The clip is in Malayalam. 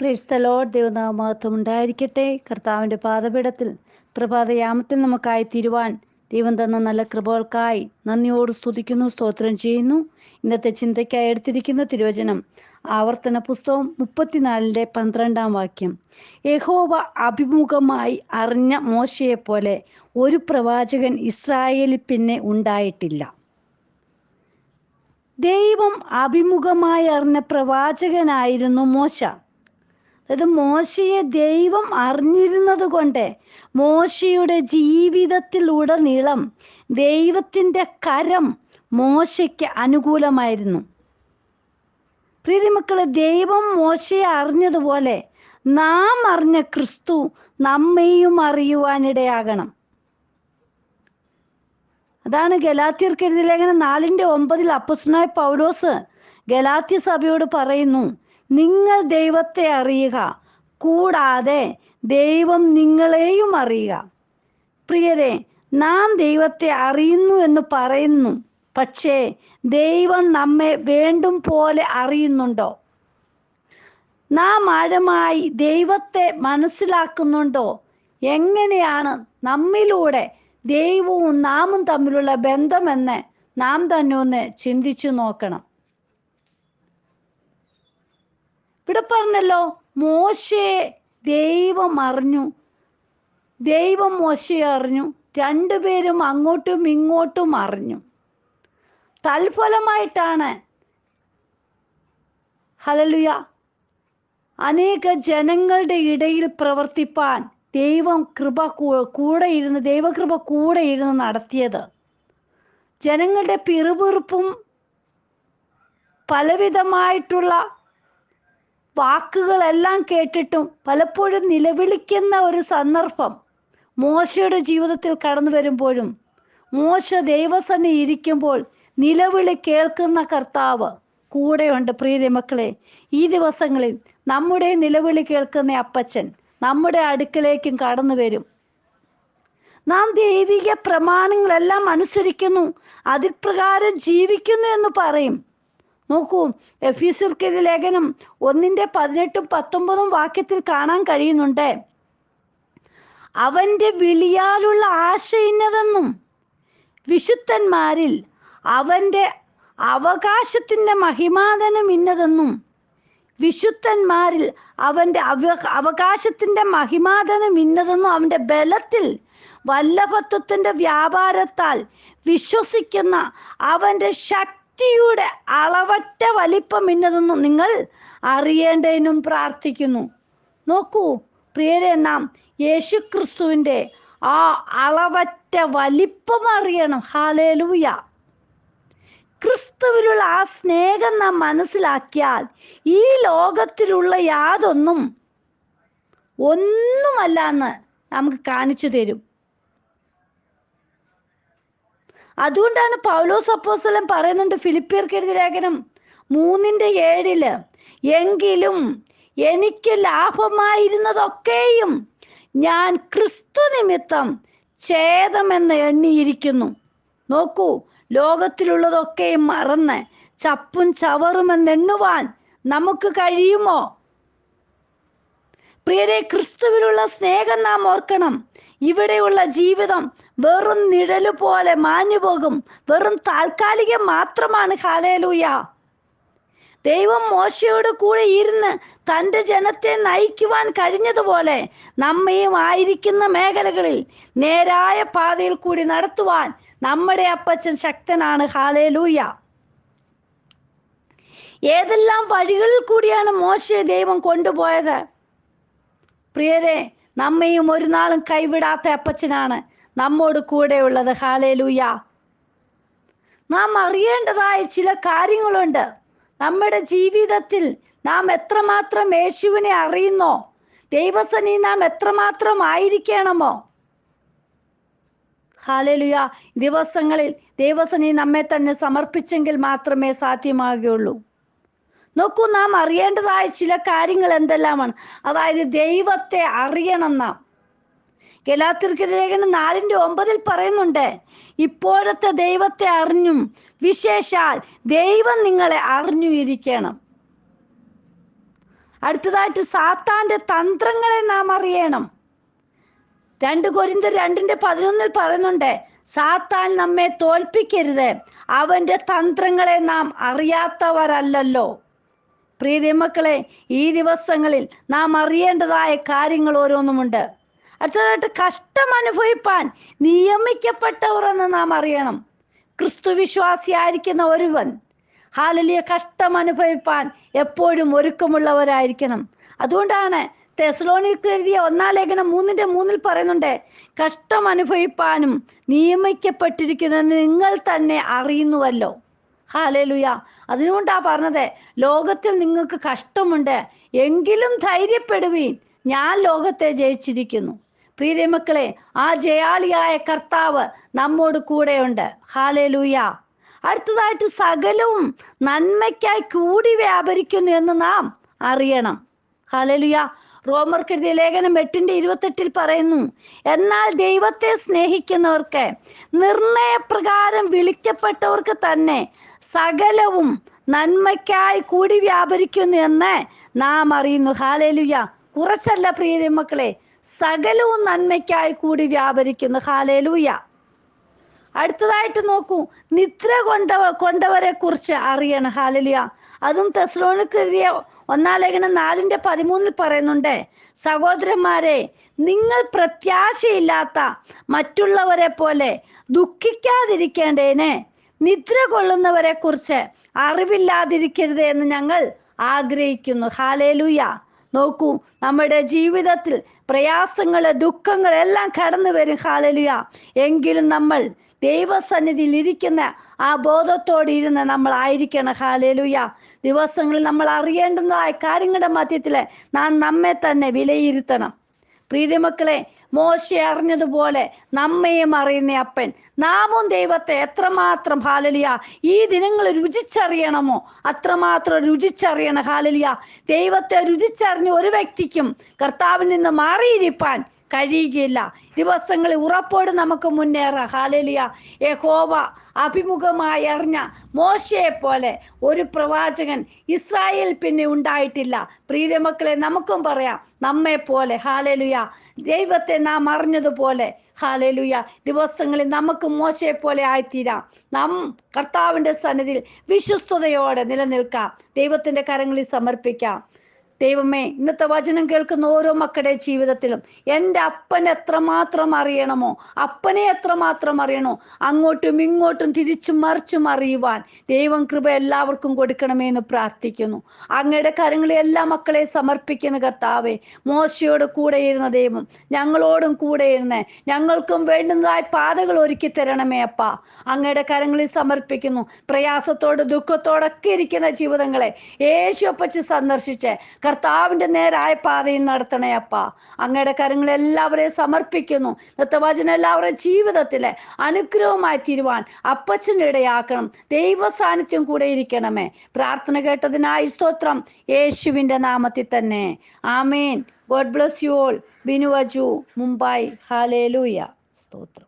ക്രിസ്തലോ ദൈവനാമത്വം ഉണ്ടായിരിക്കട്ടെ. കർത്താവിന്റെ പാദപീഠത്തിൽ പ്രഭാതയാമത്തിൽ നമുക്കായി തിരുവാൻ ദൈവം തന്ന നല്ല കൃപകൾക്കായി നന്ദിയോട് സ്തുതിക്കുന്നു സ്തോത്രം ചെയ്യുന്നു. ഇന്നത്തെ ചിന്തയ്ക്കായി എടുത്തിരിക്കുന്ന തിരുവചനം ആവർത്തന പുസ്തകം മുപ്പത്തിനാലിന്റെ പന്ത്രണ്ടാം വാക്യം. യഹോവ അഭിമുഖമായി അറിഞ്ഞ മോശയെപ്പോലെ ഒരു പ്രവാചകൻ ഇസ്രായേലിൽ പിന്നെ ഉണ്ടായിട്ടില്ല. ദൈവം അഭിമുഖമായി അറിഞ്ഞ പ്രവാചകനായിരുന്നു മോശ. അതായത് മോശയെ ദൈവം അറിഞ്ഞിരുന്നത് കൊണ്ട് മോശയുടെ ജീവിതത്തിലുടനീളം ദൈവത്തിന്റെ കരം മോശയ്ക്ക് അനുകൂലമായിരുന്നു. പ്രീതിമക്കൾ ദൈവം മോശയെ അറിഞ്ഞതുപോലെ നാം അറിഞ്ഞ ക്രിസ്തു നമ്മെയും അറിയുവാനിടയാകണം. അതാണ് ഗലാത്യർക്ക് എഴുതിയ ലേഖനം നാലിന്റെ ഒമ്പതിൽ അപ്പസ്നായ പൗലോസ് ഗലാത്യ സഭയോട് പറയുന്നു നിങ്ങൾ ദൈവത്തെ അറിയുക. കൂടാതെ ദൈവം നിങ്ങളെയും അറിയുക. പ്രിയരെ നാം ദൈവത്തെ അറിയുന്നു എന്ന് പറയുന്നു. പക്ഷേ ദൈവം നമ്മെ വേണ്ടും പോലെ അറിയുന്നുണ്ടോ? നാം ആഴമായി ദൈവത്തെ മനസ്സിലാക്കുന്നുണ്ടോ? എങ്ങനെയാണ് നമ്മിലൂടെ ദൈവവും നാമും തമ്മിലുള്ള ബന്ധമെന്ന് നാം തന്നെ ഒന്ന് ചിന്തിച്ചു നോക്കണം. ഇവിടെ പറഞ്ഞല്ലോ മോശയെ ദൈവം അറിഞ്ഞു. ദൈവം മോശയെ അറിഞ്ഞു. രണ്ടുപേരും അങ്ങോട്ടും ഇങ്ങോട്ടും അറിഞ്ഞു. തൽഫലമായിട്ടാണ്. ഹലലുയ അനേക ജനങ്ങളുടെ ഇടയിൽ പ്രവർത്തിപ്പാൻ ദൈവം കൃപ കൂടെ ഇരുന്ന് ദൈവകൃപ കൂടെ ഇരുന്ന് നടത്തിയത്. ജനങ്ങളുടെ പിറുപിറുപ്പും പലവിധമായിട്ടുള്ള വാക്കുകളെല്ലാം കേട്ടിട്ടും പലപ്പോഴും നിലവിളിക്കുന്ന ഒരു സന്ദർഭം മോശയുടെ ജീവിതത്തിൽ കടന്നു വരുമ്പോഴും മോശ ദൈവസന്നെ ഇരിക്കുമ്പോൾ നിലവിളി കേൾക്കുന്ന കർത്താവ് കൂടെയുണ്ട്. പ്രീതി മക്കളെ ഈ ദിവസങ്ങളിൽ നമ്മുടെ നിലവിളി കേൾക്കുന്ന അപ്പച്ചൻ നമ്മുടെ അടുക്കലേക്കും കടന്നു വരും. നാം ദൈവിക പ്രമാണങ്ങളെല്ലാം അനുസരിക്കുന്നു അതിപ്രകാരം ജീവിക്കുന്നു എന്ന് പറയും. നോക്കൂ എഫീസിർക്കെതിരെ ലേഖനം ഒന്നിന്റെ പതിനെട്ടും പത്തൊമ്പതും വാക്യത്തിൽ കാണാൻ കഴിയുന്നുണ്ട്. അവന്റെ വിളിയാലുള്ള ആശയിന്നതെന്നും വിശുദ്ധന്മാരിൽ അവന്റെ അവകാശത്തിന്റെ മഹിമാതനം ഇന്നതെന്നും വിശുദ്ധന്മാരിൽ അവന്റെ അവ അവകാശത്തിന്റെ മഹിമാതനം ഇന്നതെന്നും അവന്റെ ബലത്തിൽ വല്ലഭത്വത്തിന്റെ വ്യാപാരത്താൽ വിശ്വസിക്കുന്ന അവന്റെ ശക്തിയുടെ അളവറ്റ വലിപ്പം ഇന്നതെന്നും നിങ്ങൾ അറിയേണ്ടതിനും പ്രാർത്ഥിക്കുന്നു. നോക്കൂ പ്രിയരെ നാം യേശുക്രിസ്തുവിന്റെ ആ അളവറ്റ വലിപ്പം അറിയണം. ഹാലേലൂയ ക്രിസ്തുവിലുള്ള ആ സ്നേഹം നാം മനസ്സിലാക്കിയാൽ ഈ ലോകത്തിലുള്ള യാതൊന്നും ഒന്നുമല്ല എന്ന് നമുക്ക് കാണിച്ചു തരും. അതുകൊണ്ടാണ് പൗലോസ് അപ്പോസ്തലൻ പറയുന്നുണ്ട് ഫിലിപ്പിയർക്ക് എഴുതിയ ലേഖനം മൂന്നിന്റെ ഏഴിൽ എങ്കിലും എനിക്ക് ലാഭമായിരുന്നതൊക്കെയും ഞാൻ ക്രിസ്തു നിമിത്തം ഛേദമെന്ന് എണ്ണിയിരിക്കുന്നു. നോക്കൂ ലോകത്തിലുള്ളതൊക്കെയും മറന്ന് ചപ്പും ചവറുമെന്ന് എണ്ണുവാൻ നമുക്ക് കഴിയുമോ? പ്രിയരെ ക്രിസ്തുവിലുള്ള സ്നേഹം നാം ഓർക്കണം. ഇവിടെയുള്ള ജീവിതം വെറും നിഴൽ പോലെ മാഞ്ഞു പോകും. വെറും താൽക്കാലികം മാത്രമാണ്. ഹാലേലൂയ ദൈവം മോശയോട് കൂടെ ഇരുന്ന് തന്റെ ജനത്തെ നയിക്കുവാൻ കഴിഞ്ഞതുപോലെ നമ്മയും ആയിരിക്കുന്ന മേഖലകളിൽ നേരായ പാതയിൽ കൂടി നടത്തുവാൻ നമ്മുടെ അപ്പച്ചൻ ശക്തനാണ്. ഹാലേലൂയ ഏതെല്ലാം വഴികളിൽ കൂടിയാണ് മോശയെ ദൈവം കൊണ്ടുപോയത്? പ്രിയരെ നമ്മയും ഒരു നാളും കൈവിടാത്ത അപ്പച്ചനാണ് നമ്മോട് കൂടെയുള്ളത്. ഹാലേലൂയ നാം അറിയേണ്ടതായ ചില കാര്യങ്ങളുണ്ട്. നമ്മുടെ ജീവിതത്തിൽ നാം എത്രമാത്രം യേശുവിനെ അറിയുന്നോ ദൈവസനി നാം എത്രമാത്രം ആയിരിക്കണമോ? ഹാലലുയ ദിവസങ്ങളിൽ ദൈവസനി നമ്മെ തന്നെ സമർപ്പിച്ചെങ്കിൽ മാത്രമേ സാധ്യമാകുകയുള്ളൂ. നോക്കൂ നാം അറിയേണ്ടതായ ചില കാര്യങ്ങൾ എന്തെല്ലാമാണ്? അതായത് ദൈവത്തെ അറിയണം നാം. ഗലാത്തിർക്ക് ലേഖനം ഒമ്പതിൽ പറയുന്നുണ്ട് ഇപ്പോഴത്തെ ദൈവത്തെ അറിഞ്ഞും വിശേഷാൽ ദൈവം നിങ്ങളെ അറിഞ്ഞു ഇരിക്കണം അടുത്തതായിട്ട് സാത്താന്റെ തന്ത്രങ്ങളെ നാം അറിയണം. രണ്ട് കൊരിന്ത രണ്ടിന്റെ പതിനൊന്നിൽ പറയുന്നുണ്ട് സാത്താൻ നമ്മെ തോൽപ്പിക്കരുത് അവന്റെ തന്ത്രങ്ങളെ നാം അറിയാത്തവരല്ലല്ലോ. പ്രീതി മക്കളെ ഈ ദിവസങ്ങളിൽ നാം അറിയേണ്ടതായ കാര്യങ്ങൾ ഓരോന്നുമുണ്ട്. അടുത്തതായിട്ട് കഷ്ടം അനുഭവിപ്പാൻ നിയമിക്കപ്പെട്ടവർ എന്ന് നാം അറിയണം. ക്രിസ്തു വിശ്വാസിയായിരിക്കുന്ന ഒരുവൻ ഹാലലിയ കഷ്ടം അനുഭവിപ്പാൻ എപ്പോഴും ഒരുക്കമുള്ളവരായിരിക്കണം. അതുകൊണ്ടാണ് തെസ്ലോണിക്ക് എഴുതിയ ഒന്നാം ലേഖനം മൂന്നിന്റെ മൂന്നിൽ പറയുന്നുണ്ട് കഷ്ടം അനുഭവിപ്പാനും നിയമിക്കപ്പെട്ടിരിക്കുന്നു നിങ്ങൾ തന്നെ അറിയുന്നുവല്ലോ. ഹാലേലുയ. അതിനുകൊണ്ടാ പറഞ്ഞത് ലോകത്തിൽ നിങ്ങൾക്ക് കഷ്ടമുണ്ട് എങ്കിലും ധൈര്യപ്പെടുവീൻ. ഞാൻ ലോകത്തെ ജയിച്ചിരിക്കുന്നു. പ്രീതി മക്കളെ ആ ജയാളിയായ കർത്താവ് നമ്മോട് കൂടെയുണ്ട്. ഹാലേലൂയ. അടുത്തതായിട്ട് സകലവും നന്മയ്ക്കായി കൂടി വ്യാപരിക്കുന്നു എന്ന് നാം അറിയണം. ഹാലലുയ. റോമർക്കെഴുതിയ ലേഖനം എട്ടിന്റെ ഇരുപത്തെട്ടിൽ പറയുന്നു എന്നാൽ ദൈവത്തെ സ്നേഹിക്കുന്നവർക്ക് നിർണയപ്രകാരം വിളിക്കപ്പെട്ടവർക്ക് തന്നെ സകലവും നന്മയ്ക്കായി കൂടി വ്യാപരിക്കുന്നു എന്ന് നാം അറിയുന്നു. ഹാലേലുയ. കുറച്ചല്ല പ്രിയ മക്കളെ സകലവും നന്മയ്ക്കായി കൂടി വ്യാപരിക്കുന്നു. ഹാലേലൂയ. അടുത്തതായിട്ട് നോക്കൂ നിദ്ര കൊണ്ട കൊണ്ടവരെ കുറിച്ച് അറിയണം. ഹാലലിയ. അതും തെസ്ലോണിക്ക് എഴുതിയ ഒന്നാം ലേഖനം നാലിന്റെ പതിമൂന്നിൽ പറയുന്നുണ്ട് സഹോദരന്മാരെ നിങ്ങൾ പ്രത്യാശയില്ലാത്ത മറ്റുള്ളവരെ പോലെ ദുഃഖിക്കാതിരിക്കേണ്ടതിന് നിദ്ര കൊള്ളുന്നവരെ കുറിച്ച് അറിവില്ലാതിരിക്കരുത് എന്ന് ഞങ്ങൾ ആഗ്രഹിക്കുന്നു. ഹാലേലൂയ. നോക്കൂ നമ്മുടെ ജീവിതത്തിൽ പ്രയാസങ്ങൾ ദുഃഖങ്ങൾ എല്ലാം കടന്നു വരും ഹാലലുയ. എങ്കിലും നമ്മൾ ദൈവസന്നിധിയിൽ ഇരിക്കുന്ന ആ ബോധത്തോടെ ഇരുന്ന് നമ്മൾ ആയിരിക്കണം ഹാലേലുയ ദിവസങ്ങളിൽ നമ്മൾ അറിയേണ്ടതായ കാര്യങ്ങളുടെ മധ്യത്തിൽ നാം നമ്മെ തന്നെ വിലയിരുത്തണം. പ്രീതിമക്കളെ മോശ അറിഞ്ഞതുപോലെ നമ്മയും അറിയുന്ന അപ്പൻ. നാമും ദൈവത്തെ എത്രമാത്രം ഹാലലിയ ഈ ദിനങ്ങൾ രുചിച്ചറിയണമോ? അത്രമാത്രം രുചിച്ചറിയണം. ഹാലലിയ ദൈവത്തെ രുചിച്ചറിഞ്ഞ ഒരു വ്യക്തിക്കും കർത്താവിൽ നിന്ന് മാറിയിരിപ്പാൻ കഴിയുകയില്ല ദിവസങ്ങളിൽ ഉറപ്പോട് നമുക്ക് മുന്നേറാം. ഹാലലിയ യഹോവ അഭിമുഖമായി അറിഞ്ഞ മോശയെ പോലെ ഒരു പ്രവാചകൻ ഇസ്രായേൽ പിന്നെ ഉണ്ടായിട്ടില്ല. പ്രീതിമക്കളെ നമുക്കും പറയാം നമ്മെ പോലെ ഹാലലുയ ദൈവത്തെ നാം അറിഞ്ഞതുപോലെ. ഹാലലുയ ദിവസങ്ങളിൽ നമുക്ക് മോശയെ പോലെ ആയിത്തീരാം. നാം കർത്താവിന്റെ സന്നിധിയിൽ വിശ്വസ്തയോടെ നിലനിൽക്കാം. ദൈവത്തിന്റെ കരങ്ങളിൽ സമർപ്പിക്കാം. ദൈവമേ ഇന്നത്തെ വചനം കേൾക്കുന്ന ഓരോ മക്കളുടെ ജീവിതത്തിലും എന്റെ അപ്പൻ എത്രമാത്രം അറിയണമോ അപ്പനെ എത്രമാത്രം അറിയണോ അങ്ങോട്ടും ഇങ്ങോട്ടും തിരിച്ചും മറിച്ചും അറിയുവാൻ ദൈവം കൃപ എല്ലാവർക്കും കൊടുക്കണമേ എന്ന് പ്രാർത്ഥിക്കുന്നു. അങ്ങയുടെ കരങ്ങളെ എല്ലാ മക്കളെ സമർപ്പിക്കുന്ന കർത്താവെ മോശയോട് കൂടെ ഇരുന്ന ദൈവം ഞങ്ങളോടും കൂടെ ഇരുന്ന് ഞങ്ങൾക്കും വേണ്ടുന്നതായ പാതകൾ ഒരുക്കി തരണമേ അപ്പ. അങ്ങയുടെ കരങ്ങളിൽ സമർപ്പിക്കുന്നു. പ്രയാസത്തോട് ദുഃഖത്തോടൊക്കെ ഇരിക്കുന്ന ജീവിതങ്ങളെ യേശു അപ്പച്ച് സന്ദർശിച്ച് കർത്താവിന്റെ നേരായ പാതയിൽ നടത്തണേ അപ്പ. അങ്ങയുടെ കരങ്ങൾ എല്ലാവരെയും സമർപ്പിക്കുന്നു. ഇന്നത്തെ എല്ലാവരുടെ ജീവിതത്തിലെ അനുഗ്രഹമായി തീരുവാൻ അപ്പച്ചന്റെ ഇടയാക്കണം. ദൈവ സാന്നിധ്യം കൂടെ ഇരിക്കണമേ. പ്രാർത്ഥന കേട്ടതിനായി സ്തോത്രം. യേശുവിന്റെ നാമത്തിൽ തന്നെ. ആമേൻ. God bless you all. ബിനുവജു Mumbai. ഹാലേലൂയ സ്തോത്രം.